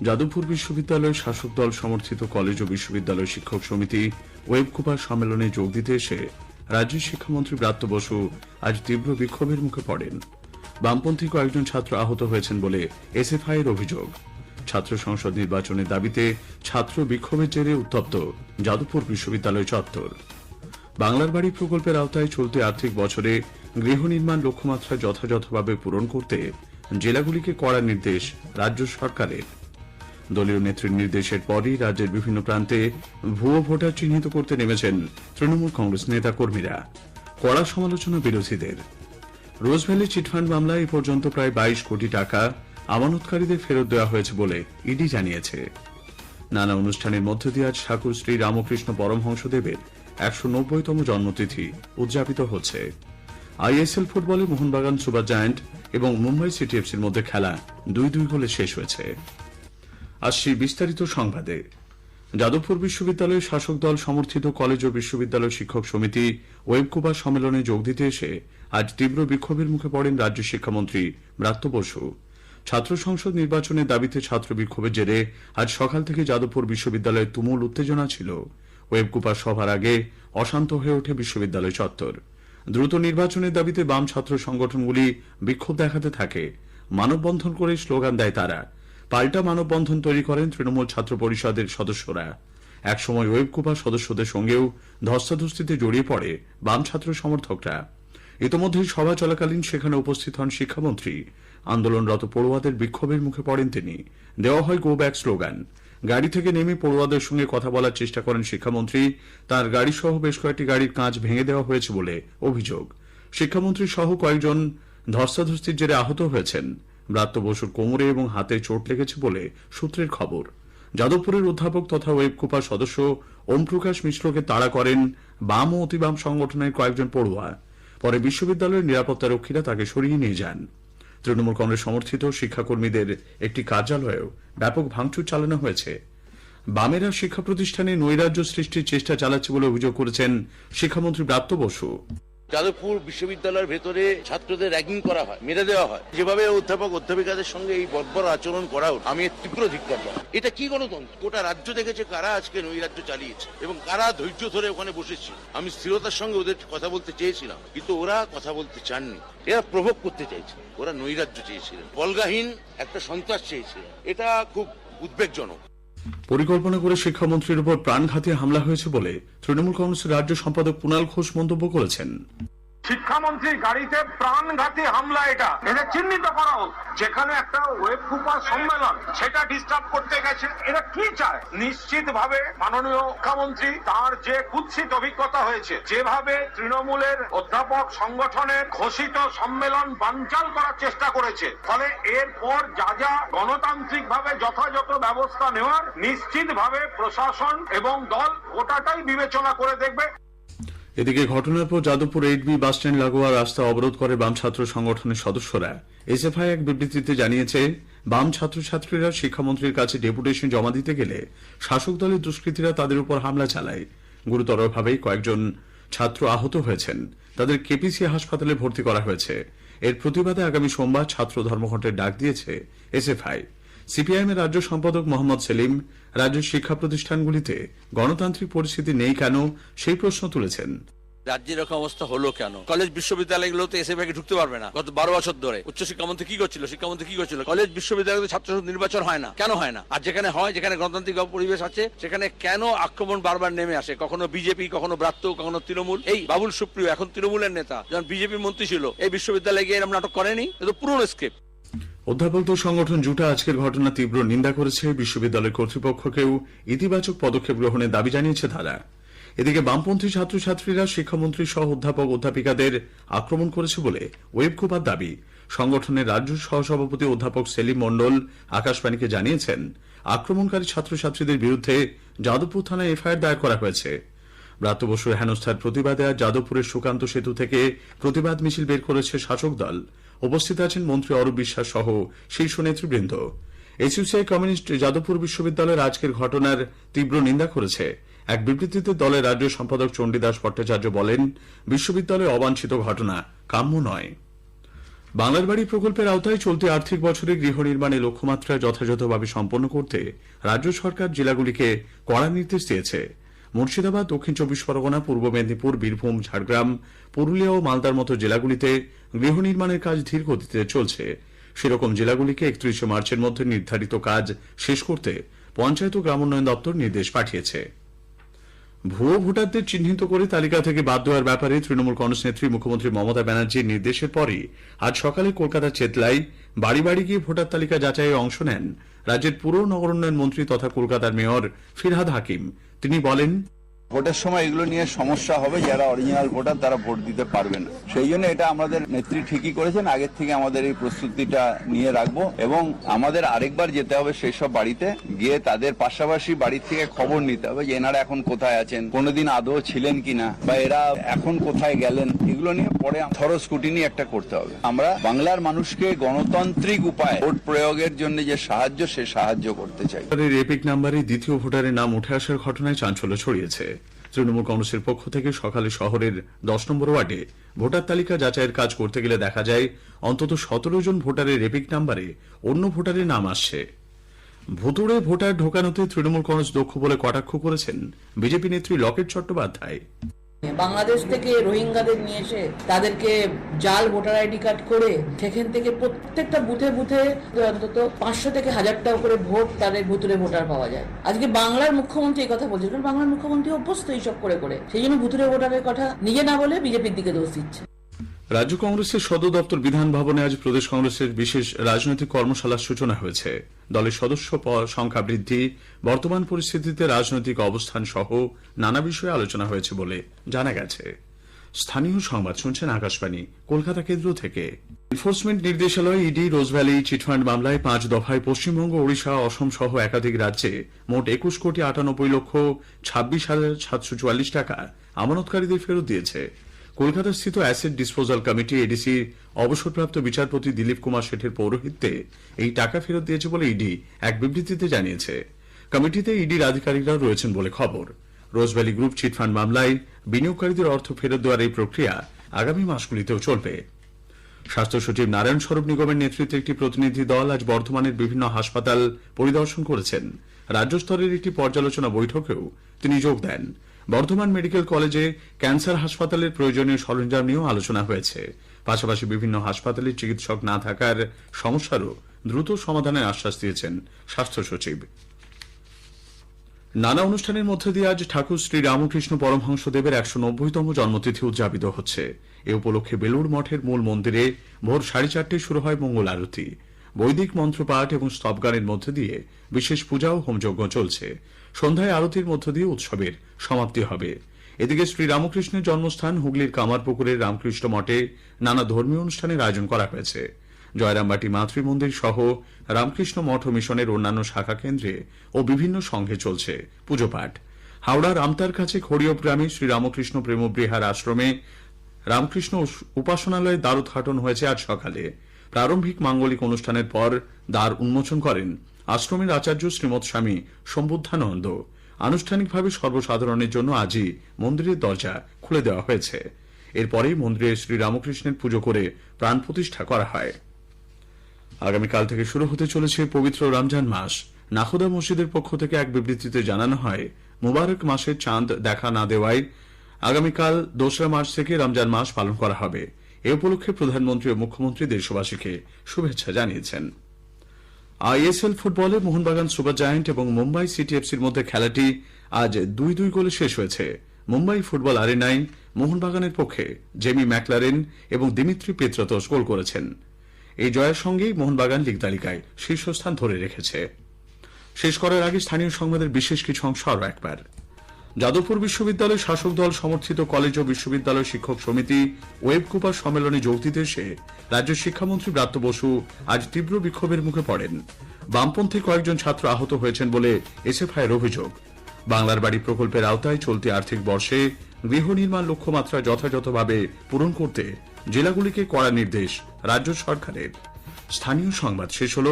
যাদবপুর বিশ্ববিদ্যালয়ের শাসক দল সমর্থিত কলেজ ও বিশ্ববিদ্যালয় শিক্ষক সমিতি ওয়েবকুপার সম্মেলনে যোগ দিতে এসে রাজ্যের শিক্ষামন্ত্রী ব্রাত্য বসু আজ তীব্র বিক্ষোভের মুখে পড়েন। বামপন্থী কয়েকজন ছাত্র আহত হয়েছেন বলে এসএফআই এর অভিযোগ। ছাত্র সংসদ নির্বাচনের দাবিতে ছাত্র বিক্ষোভের জেরে উত্তপ্ত যাদবপুর বিশ্ববিদ্যালয় চত্বর। বাংলার বাড়ি প্রকল্পের আওতায় চলতি আর্থিক বছরে গৃহ নির্মাণ লক্ষ্যমাত্রা যথাযথভাবে পূরণ করতে জেলাগুলিকে কড়া নির্দেশ রাজ্য সরকারের। দলীয় নেত্রীর নির্দেশের পরই রাজ্যের বিভিন্ন প্রান্তে ভুয়ো ভোটার চিহ্নিত করতে নেমেছেন তৃণমূল কংগ্রেস নেতা কর্মীরা কড়া সমালোচনা বিরোধীদের। রোজভ্যালি চিটফান্ড মামলায় এ পর্যন্ত প্রায় বাইশ কোটি টাকা আমানতকারীদের ফেরত দেওয়া হয়েছে বলে ইডি জানিয়েছে। নানা অনুষ্ঠানের মধ্য দিয়ে আজ ঠাকুর শ্রী রামকৃষ্ণ পরমহংসদেবের একশো নব্বইতম জন্মতিথি উদযাপিত হচ্ছে। আইএসএল ফুটবলে মোহনবাগান সুপার জায়ান্ট এবং মুম্বাই সিটি এফসির মধ্যে খেলা দুই দুই গোলে শেষ হয়েছে। আসছি বিস্তারিত সংবাদে। যাদবপুর বিশ্ববিদ্যালয়ের শাসক দল সমর্থিত কলেজ ও বিশ্ববিদ্যালয় শিক্ষক সমিতি ওয়েবকুবা সম্মেলনে যোগ দিতে এসে আজ তীব্র বিক্ষোভের মুখে পড়েন রাজ্য শিক্ষামন্ত্রী ব্রাত্য বসু। ছাত্র সংসদ নির্বাচনের দাবিতে ছাত্র বিক্ষোভের জেরে আজ সকাল থেকে যাদবপুর বিশ্ববিদ্যালয়ে তুমুল উত্তেজনা ছিল। ওয়েবকুপা সভার আগে অশান্ত হয়ে ওঠে বিশ্ববিদ্যালয় চত্বর। দ্রুত নির্বাচনের দাবিতে বাম ছাত্র সংগঠনগুলি বিক্ষোভ দেখাতে থাকে। মানববন্ধন করে স্লোগান দেয় তারা। পাল্টা মানববন্ধন তৈরি করেন তৃণমূল ছাত্র পরিষদের সদস্যরা। একসময় ওয়েবকুপা সদস্যদের সঙ্গেও ধস্তাধস্তিতে জড়িয়ে পড়ে বাম ছাত্র সমর্থকরা। ইতোমধ্যে সভা চলাকালীন সেখানে উপস্থিত হন শিক্ষামন্ত্রী। আন্দোলনরত পড়ুয়াদের বিক্ষোভের মুখে পড়েন তিনি। দেওয়া হয় গো ব্যাক স্লোগান। গাড়ি থেকে নেমে পড়ুয়াদের সঙ্গে কথা বলার চেষ্টা করেন শিক্ষামন্ত্রী। তার গাড়ি সহ বেশ কয়েকটি গাড়ির কাঁচ ভেঙে দেওয়া হয়েছে বলে অভিযোগ। শিক্ষামন্ত্রী সহ কয়েকজন ধস্তাধস্তির জেরে আহত হয়েছেন। ব্রাত্য বসুর কোমরে এবং হাতে চোট লেগেছে বলে সূত্রের খবর। যাদবপুরের অধ্যাপক তথা ওয়েবকুপার সদস্য ওম প্রকাশ মিশ্রকে তাড়া করেন বাম ও অতিবাম সংগঠনের কয়েকজন পড়ুয়া। পরে বিশ্ববিদ্যালয়ের নিরাপত্তা রক্ষীরা তাকে সরিয়ে নিয়ে যান। তৃণমূল কংগ্রেস সমর্থিত শিক্ষাকর্মীদের একটি কার্যালয়েও ব্যাপক ভাঙচুর চালানো হয়েছে। বামেরা শিক্ষা প্রতিষ্ঠানে নৈরাজ্য সৃষ্টির চেষ্টা চালাচ্ছে বলে অভিযোগ করেছেন শিক্ষামন্ত্রী ব্রাত্য বসু। যাদবপুর বিশ্ববিদ্যালয়ের ভেতরে ছাত্রদের র্যাগিং করা হয় মেরে দেওয়া হয়। যেভাবে অধ্যাপক অধ্যাপিকাদের সঙ্গে এই বর্বর আচরণ করা হল আমি তীব্র ধিক্কার। এটা কি গণতন্ত্র? গোটা রাজ্য দেখেছে কারা আজকে নৈরাজ্য চালিয়েছে এবং কারা ধৈর্য ধরে ওখানে বসেছে। আমি স্থিরতার সঙ্গে ওদের কথা বলতে চেয়েছিলাম কিন্তু ওরা কথা বলতে চাননি। এরা প্রভোগ করতে চাইছে। ওরা নৈরাজ্য চেয়েছিলেন। বলগাহীন একটা সন্ত্রাস চেয়েছিলেন। এটা খুব উদ্বেগজনক। পরিকল্পনা করে শিক্ষামন্ত্রীর উপর প্রাণঘাতী হামলা হয়েছে বলে তৃণমূল কংগ্রেসের রাজ্য সম্পাদক কুণাল ঘোষ মন্তব্য করেছেন। শিক্ষামন্ত্রীর গাড়িতে প্রাণঘাতী হামলা এটা। এটা চিহ্নিত করা হোক। যেখানে একটা ওয়েব কুপার সম্মেলন, সেটা ডিস্টার্ব করতে গেছে। এটা কি চায়? নিশ্চিত ভাবে মাননীয় মুখ্যমন্ত্রী তার যে কুৎসিত অভিজ্ঞতা হয়েছে, যেভাবে তৃণমূলের অধ্যাপক সংগঠনের ঘোষিত সম্মেলন বানচাল করার চেষ্টা করেছে, ফলে এরপর যা যা গণতান্ত্রিক ভাবে যথাযথ ব্যবস্থা নেওয়ার নিশ্চিত ভাবে প্রশাসন এবং দল ওটাটাই বিবেচনা করে দেখবে। এদিকে ঘটনার পর যাদবপুর এইট বি বাসস্ট্যান্ড লাগোয়া রাস্তা অবরোধ করে বাম ছাত্র সংগঠনের সদস্যরা। এসএফআই এক বিবৃতিতে জানিয়েছে, বাম ছাত্রছাত্রীরা শিক্ষামন্ত্রীর কাছে ডেপুটেশন জমা দিতে গেলে শাসক দলের দুষ্কৃতীরা তাদের উপর হামলা চালায়। গুরুতরভাবে কয়েকজন ছাত্র আহত হয়েছেন। তাদের কেপিসি হাসপাতালে ভর্তি করা হয়েছে। এর প্রতিবাদে আগামী সোমবার ছাত্র ধর্মঘটের ডাক দিয়েছে এসএফআই। সিপিআইএম এর রাজ্য সম্পাদক মোহাম্মদ সেলিম রাজ্যের শিক্ষা প্রতিষ্ঠানগুলিতে গণতান্ত্রিক পরিস্থিতি নেই কেন সেই প্রশ্ন তুলেছেন। রাজ্যের এরকম অবস্থা হলো কেন? কলেজ বিশ্ববিদ্যালয়গুলোতে এসে ব্যাগে ঢুকতে পারবে না। গত বারো বছর ধরে উচ্চ শিক্ষামন্ত্রী কি করছিল? শিক্ষামন্ত্রী কি করছিল? কলেজ বিশ্ববিদ্যালয়তে ছাত্র নির্বাচন হয় না। কেন হয় না? আর যেখানে হয়, যেখানে গণতান্ত্রিক পরিবেশ আছে, সেখানে কেন আক্রমণ বারবার নেমে আসে? কখনো বিজেপি, কখনো ব্রাত্য, কখনো তৃণমূল। এই বাবুল সুপ্রিয়, এখন তৃণমূলের নেতা, যখন বিজেপি মন্ত্রী ছিল, এই বিশ্ববিদ্যালয়ে গিয়ে এরকম নাটক করেনি? এ তো পুরনো স্ক্রিপ্ট অধ্যাপকদের সংগঠন জুটা আজকের ঘটনা তীব্র নিন্দা করেছে। বিশ্ববিদ্যালয় কর্তৃপক্ষকেও ইতিবাচক পদক্ষেপ গ্রহণের দাবি জানিয়েছে তারা। এদিকে বামপন্থী ছাত্রছাত্রীরা শিক্ষামন্ত্রী সহ অধ্যাপক অধ্যাপিকাদের আক্রমণ করেছে বলে ওয়েবকুপার দাবি। সংগঠনের রাজ্য সহসভাপতি অধ্যাপক সেলিম মণ্ডল আকাশবাণীকে জানিয়েছেন, আক্রমণকারী ছাত্রছাত্রীদের বিরুদ্ধে যাদবপুর থানায় এফআইআর দায়ের করা হয়েছে। ব্রাত্য বসুর হেনস্থার প্রতিবাদে আজ যাদবপুরের সুকান্ত সেতু থেকে প্রতিবাদ মিছিল বের করেছে শাসক দল। উপস্থিত আছেন মন্ত্রী অরূপ বিশ্বাস সহ শীর্ষ নেতৃবৃন্দ। এসইউসিআই কমিউনিস্ট যাদবপুর বিশ্ববিদ্যালয়ের আজকের ঘটনার তীব্র নিন্দা করেছে। এক বিবৃতিতে দলের রাজ্য সম্পাদক চণ্ডীদাস ভট্টাচার্য বলেন, বিশ্ববিদ্যালয়ে অবাঞ্ছিত ঘটনা, কাম্য নয়। বাংলার বাড়ি প্রকল্পের আওতায় চলতি আর্থিক বছরে গৃহ নির্মাণে লক্ষ্যমাত্রা যথাযথভাবে সম্পন্ন করতে রাজ্য সরকার জেলাগুলিকে কড়া নির্দেশ দিয়েছে। মুর্শিদাবাদ, দক্ষিণ চব্বিশ পরগনা, পূর্ব মেদিনীপুর, বীরভূম, ঝাড়গ্রাম, পুরুলিয়া ও মালদার মতো জেলাগুলিতে গৃহ নির্মাণের কাজ ধীর গতিতে চলছে। সেরকম জেলাগুলিকে একত্রিশে মার্চের মধ্যে নির্ধারিত কাজ শেষ করতে পঞ্চায়েত ও গ্রামোন্নয়ন দপ্তর নির্দেশ পাঠিয়েছে। ভুয়ো ভোটারদের চিহ্নিত করে তালিকা থেকে বাদ দেওয়ার ব্যাপারে তৃণমূল কংগ্রেস নেত্রী মুখ্যমন্ত্রী মমতা ব্যানার্জির নির্দেশের পরই আজ সকালে কলকাতার চেতলায় বাড়ি বাড়ি গিয়ে ভোটার তালিকা যাচাইয়ে অংশ নেন রাজ্যের পুর নগর উন্নয়ন মন্ত্রী তথা কলকাতার মেয়র ফিরহাদ হাকিম। তিনি বলেন ভোটের সময় এগুলো নিয়ে সমস্যা হবে, যারা অরিজিনাল ভোটার তারা ভোট দিতে পারবে না। সেই জন্য এটা আমাদের নেত্রী ঠিকই করেছেন, আগের থেকে আমাদের এই প্রস্তুতিটা নিয়ে রাখব এবং আমাদের আরেকবার যেতে হবে সেই সব বাড়িতে, গিয়ে তাদের পাশাপাশি বাড়ির থেকে খবর নিতে হবে যে এনারা এখন কোথায় আছেন, কোনোদিন আদৌ ছিলেন কিনা, বা এরা এখন কোথায় গেলেন, এগুলো নিয়ে পরে থরো স্কুটিনি একটা করতে হবে। আমরা বাংলার মানুষকে গণতান্ত্রিক উপায় ভোট প্রয়োগের জন্য যে সাহায্য, সে সাহায্য করতে চাই। এপিক নাম্বারে দ্বিতীয় ভোটারের নাম উঠে আসার ঘটনায় চাঞ্চল্য ছড়িয়েছে। তৃণমূল কংগ্রেসের পক্ষ থেকে সকালে শহরের দশ নম্বর ওয়ার্ডে ভোটার তালিকা যাচাইয়ের কাজ করতে গেলে দেখা যায়, অন্তত সতেরো জন ভোটারের এপিক নাম্বারে অন্য ভোটারের নাম আসছে। ভুতুড়ে ভোটার ঢোকানোতে তৃণমূল কংগ্রেস দক্ষ বলে কটাক্ষ করেছেন বিজেপি নেত্রী লকেট চট্টোপাধ্যায়। বাংলাদেশ থেকে রোহিঙ্গাদের নিয়ে এসে তাদেরকে জাল ভোটার আইডি কার্ড করে সেখান থেকে প্রত্যেকটা বুথে বুথে অন্তত পাঁচশো থেকে হাজার টাকা করে ভোট তাদের ভুতুরে ভোটার পাওয়া যায়। আজকে বাংলার মুখ্যমন্ত্রী এই কথা বলছে কারণ বাংলার মুখ্যমন্ত্রী অভ্যস্ত এইসব করে করে। সেই জন্য ভুতুরে ভোটারের কথা নিজে না বলে বিজেপির দিকে দোষ দিচ্ছে। রাজ্য কংগ্রেসের সদর দপ্তর বিধান ভবনে আজ প্রদেশ কংগ্রেসের বিশেষ রাজনৈতিক কর্মশালার সূচনা হয়েছে। দলের সদস্য সংখ্যা বৃদ্ধি, বর্তমান পরিস্থিতিতে রাজনৈতিক অবস্থান সহ নানা বিষয়ে আলোচনা হয়েছে বলে জানা গেছে। স্থানীয় সংবাদ শুনছেন আকাশবাণী, কলকাতা কেন্দ্র থেকে। Enforcement নির্দেশালয় ED Rose Valley chit fund মামলায় পাঁচ দফায় পশ্চিমবঙ্গ, ওড়িশা, অসম সহ একাধিক রাজ্যে মোট একুশ কোটি আটানব্বই লক্ষ ছাব্বিশ হাজার সাতশো চুয়াল্লিশ টাকা আমানতকারীদের ফেরত দিয়েছে। কলকাতা স্থিত অ্যাসেট ডিসপোজাল কমিটি এডিসি অবসরপ্রাপ্ত বিচারপতি দিলীপ কুমার শেঠের পৌরোহিত্যে এই টাকা ফেরত দিয়েছে বলে ইডি এক বিবৃতিতে জানিয়েছে। কমিটিতে ইডির আধিকারিকরাও রয়েছেন বলে খবর। রোজভ্যালি গ্রুপ চিটফান্ড মামলায় বিনিয়োগকারীদের অর্থ ফেরত দেওয়ার এই প্রক্রিয়া আগামী মাসগুলিতেও চলবে। স্বাস্থ্য সচিব নারায়ণ স্বরূপ নিগমের নেতৃত্বে একটি প্রতিনিধি দল আজ বর্ধমানের বিভিন্ন হাসপাতাল পরিদর্শন করেছেন। রাজ্য স্তরের একটি পর্যালোচনা বৈঠকেও তিনি যোগ দেন। বর্ধমান মেডিকেল কলেজে ক্যান্সার হাসপাতালের প্রয়োজনীয় সরঞ্জাম নিয়েও আলোচনা হয়েছে। পাশাপাশি বিভিন্ন হাসপাতালে চিকিৎসক না থাকার সমস্যারও দ্রুত সমাধানের আশ্বাস দিয়েছেন স্বাস্থ্য সচিব। নানা অনুষ্ঠানের মধ্যে দিয়ে আজ ঠাকুর শ্রী রামকৃষ্ণ পরমহংসদেবের একশো নব্বইতম জন্মতিথি উদযাপিত হচ্ছে। এ উপলক্ষে বেলুড় মঠের মূল মন্দিরে ভোর সাড়ে চারটে শুরু হয় মঙ্গল আরতি। বৈদিক মন্ত্রপাঠ এবং স্তবগানের মধ্যে দিয়ে বিশেষ পূজা ও হোমযজ্ঞ চলছে। সন্ধ্যায় আরতির মধ্য দিয়ে উৎসবের সমাপ্তি হবে। এদিকে শ্রী রামকৃষ্ণের জন্মস্থান হুগলির কামারপুকুরের রামকৃষ্ণ মঠে নানা ধর্মীয় অনুষ্ঠানের আয়োজন করা হয়েছে। জয়রামবাটি মাতৃ মন্দির সহ রামকৃষ্ণ মঠ মিশনের অন্যান্য শাখা কেন্দ্রে ও বিভিন্ন সংঘে চলছে পুজোপাঠ। হাওড়ার আমতার কাছে খড়িয়প গ্রামে শ্রী রামকৃষ্ণ প্রেমবৃহার আশ্রমে রামকৃষ্ণ উপাসনালয়ে দ্বার উদ্ঘাটন হয়েছে আজ সকালে। প্রারম্ভিক মাঙ্গলিক অনুষ্ঠানের পর দ্বার উন্মোচন করেন আশ্রমের আচার্য শ্রীমৎ স্বামী সম্বুদ্ধানন্দ। আনুষ্ঠানিকভাবে সর্বসাধারণের জন্য আজই মন্দিরের দরজা খুলে দেওয়া হয়েছে। এরপরেই মন্দিরে শ্রী রামকৃষ্ণের পুজো করে প্রাণ প্রতিষ্ঠা করা হয়। আগামীকাল থেকে শুরু হতে চলেছে পবিত্র রমজান মাস। নাখোদা মসজিদের পক্ষ থেকে এক বিবৃতিতে জানানো হয়, মুবারক মাসের চাঁদ দেখা না দেওয়ায় আগামীকাল দোসরা মার্চ থেকে রমজান মাস পালন করা হবে। এ উপলক্ষে প্রধানমন্ত্রী ও মুখ্যমন্ত্রী দেশবাসীকে শুভেচ্ছা জানিয়েছেন। আইএসএল ফুটবলে মোহনবাগান সুপার জায়ান্ট এবং মুম্বাই সিটি এফসির মধ্যে খেলাটি আজ দুই দুই গোলে শেষ হয়েছে। মুম্বাই ফুটবল আরেনায় মোহনবাগানের পক্ষে জেমি ম্যাকলারেন এবং দিমিত্রি পেত্রতোস গোল করেছেন। এই জয়ের সঙ্গেই মোহনবাগান লীগ তালিকায় শীর্ষস্থান ধরে রেখেছে। শেষ করার আগে স্থানীয় সংবাদের বিশেষ কিছু অংশ আরও একবার। যাদবপুর বিশ্ববিদ্যালয় শাসক দল সমর্থিত কলেজ ও বিশ্ববিদ্যালয় শিক্ষক সমিতি ওয়েব কুপার সম্মেলনে যোগ দিতে এসে রাজ্য শিক্ষামন্ত্রী ব্রাত্য বসু আজ তীব্র বিক্ষোভের মুখে পড়েন। বামপন্থী কয়েকজন ছাত্র আহত হয়েছেন বলে এসএফআইয়ের অভিযোগ। বাংলার বাড়ি প্রকল্পের আওতায় চলতি আর্থিক বর্ষে গৃহ নির্মাণ লক্ষ্যমাত্রা যথাযথভাবে পূরণ করতে জেলাগুলিকে কড়া নির্দেশ রাজ্য সরকারের। স্থানীয় সংবাদ শেষ হল